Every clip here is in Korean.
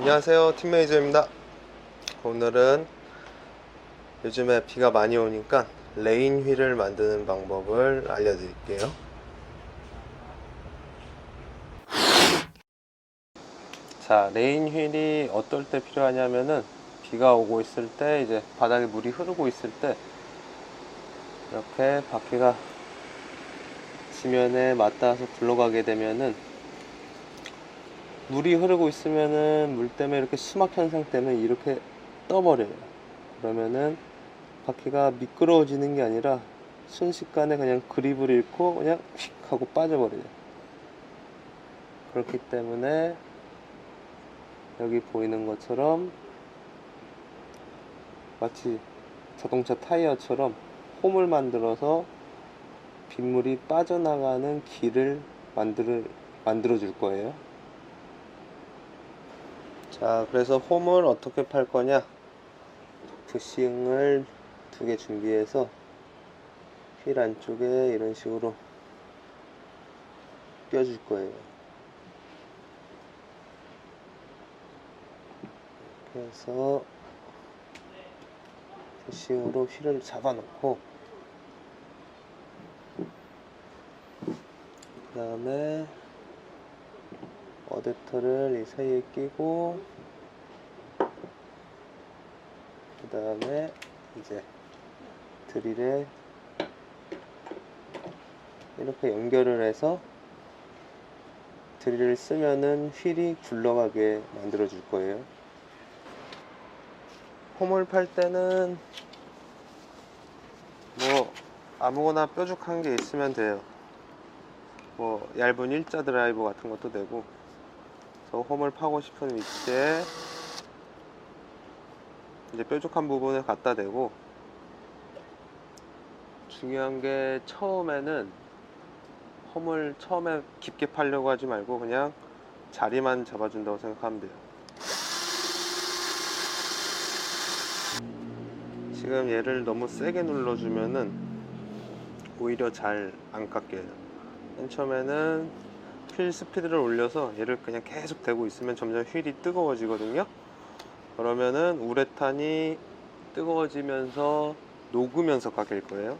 안녕하세요. 팀 매니저입니다. 오늘은 요즘에 비가 많이 오니까 레인 휠을 만드는 방법을 알려드릴게요. 자 레인 휠이 어떨 때 필요하냐면은 비가 오고 있을 때 이제 바닥에 물이 흐르고 있을 때 이렇게 바퀴가 지면에 맞닿아서 굴러가게 되면은 물이 흐르고 있으면은 물 때문에 이렇게 수막 현상 때문에 이렇게 떠버려요. 그러면은 바퀴가 미끄러워지는 게 아니라 순식간에 그냥 그립을 잃고 그냥 휙 하고 빠져버려요. 그렇기 때문에 여기 보이는 것처럼 마치 자동차 타이어처럼 홈을 만들어서 빗물이 빠져나가는 길을 만들어, 만들어 줄 거예요. 자, 그래서 홈을 어떻게 팔 거냐? 부싱을 두 개 준비해서 휠 안쪽에 이런 식으로 껴줄 거예요. 이렇게 해서 부싱으로 휠을 잡아놓고 그 다음에 어댑터를 이 사이에 끼고 그 다음에 이제 드릴에 이렇게 연결을 해서 드릴을 쓰면은 휠이 굴러가게 만들어 줄 거예요. 홈을 팔 때는 뭐 아무거나 뾰족한 게 있으면 돼요. 뭐 얇은 일자 드라이버 같은 것도 되고 저 홈을 파고 싶은 위치에 이제 뾰족한 부분을 갖다 대고 중요한 게 처음에는 홈을 처음에 깊게 파려고 하지 말고 그냥 자리만 잡아준다고 생각하면 돼요. 지금 얘를 너무 세게 눌러주면은 오히려 잘 안 깎여요. 맨 처음에는 휠 스피드를 올려서 얘를 그냥 계속 대고 있으면 점점 휠이 뜨거워지거든요. 그러면은 우레탄이 뜨거워지면서 녹으면서 깎일 거예요.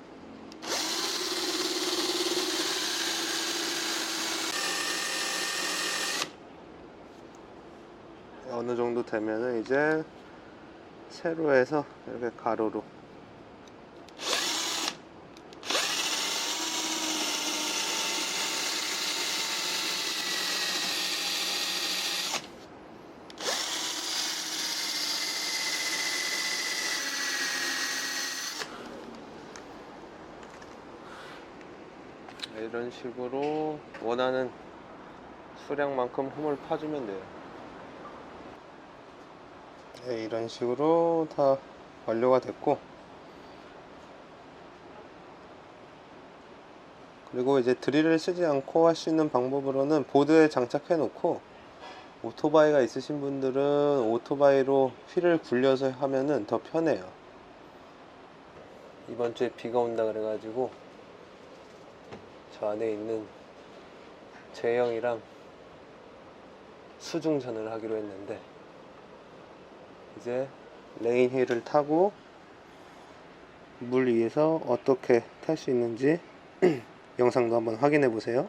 어느 정도 되면은 이제 세로에서 이렇게 가로로 이런 식으로 원하는 수량만큼 홈을 파주면 돼요. 네, 이런 식으로 다 완료가 됐고 그리고 이제 드릴을 쓰지 않고 할 수 있는 방법으로는 보드에 장착해 놓고 오토바이가 있으신 분들은 오토바이로 휠을 굴려서 하면은 더 편해요. 이번 주에 비가 온다 그래가지고 저 안에 있는 재영이랑 수중전을 하기로 했는데 이제 레인 힐을 타고 물 위에서 어떻게 탈 수 있는지 영상도 한번 확인해 보세요.